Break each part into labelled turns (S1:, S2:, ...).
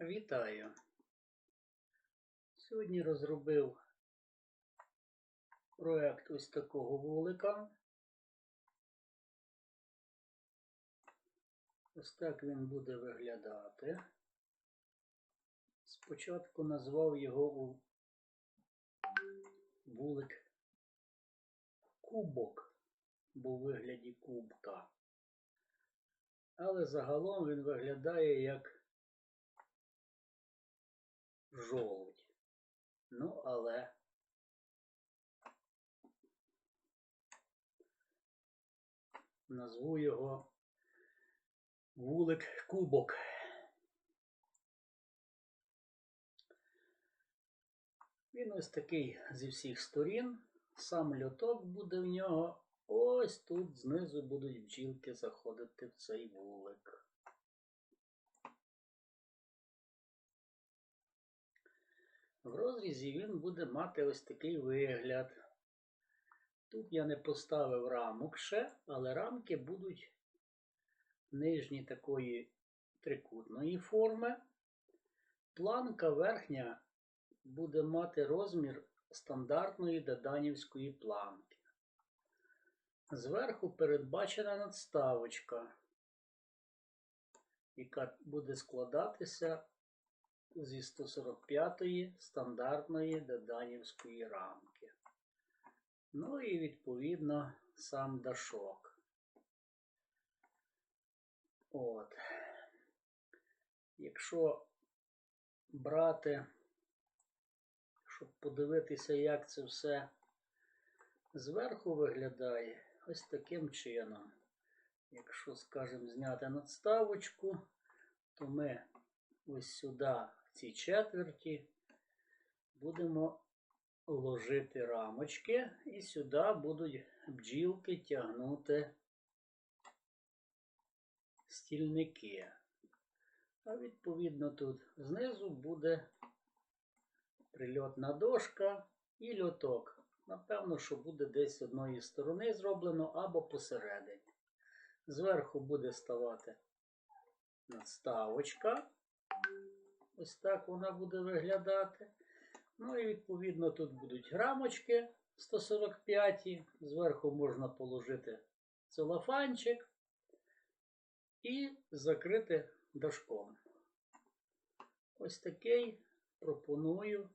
S1: Вітаю! Сьогодні розробив проект ось такого вулика. Ось так він буде виглядати. Спочатку назвав його вулик кубок, бо у вигляді кубка. Але загалом він виглядає як жолудь. Ну, але назву його вулик кубок. Він ось такий зі всіх сторін. Сам льоток буде в нього. Ось тут знизу будуть бджілки заходити в цей вулик. В розрізі він буде мати ось такий вигляд. Тут я не поставив рамок ще, але рамки будуть нижні такої трикутної форми. Планка верхня буде мати розмір стандартної даданівської планки. Зверху передбачена надставочка, яка буде складатися зі 145-ї стандартної даданівської рамки. Ну і відповідно сам дашок. От. Якщо брати, щоб подивитися, як це все зверху виглядає, ось таким чином. Якщо, скажімо, зняти надставочку, то ми ось сюди, в цій четверті, будемо ложити рамочки, і сюди будуть бджілки тягнути стільники. А відповідно тут знизу буде прильотна дошка і льоток. Напевно, що буде десь з одної сторони зроблено або посередині. Зверху буде ставати надставочка. Ось так вона буде виглядати. Ну і відповідно тут будуть рамочки 145. Зверху можна положити целофанчик і закрити дашком. Ось такий пропоную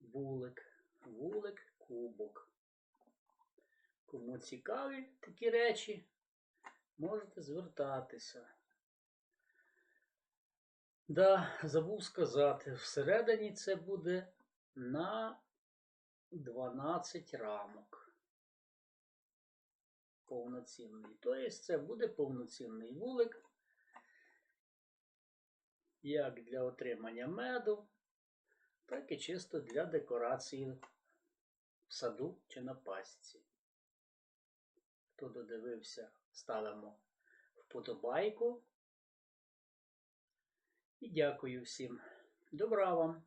S1: вулик. Вулик кубок. Кому цікаві такі речі, можете звертатися. Да, забув сказати, всередині це буде на 12 рамок. Повноцінний. Тобто це буде повноцінний вулик, як для отримання меду, так і чисто для декорації в саду чи на пасіці. Хто додивився, ставимо вподобайку. І дякую всім. Добра вам!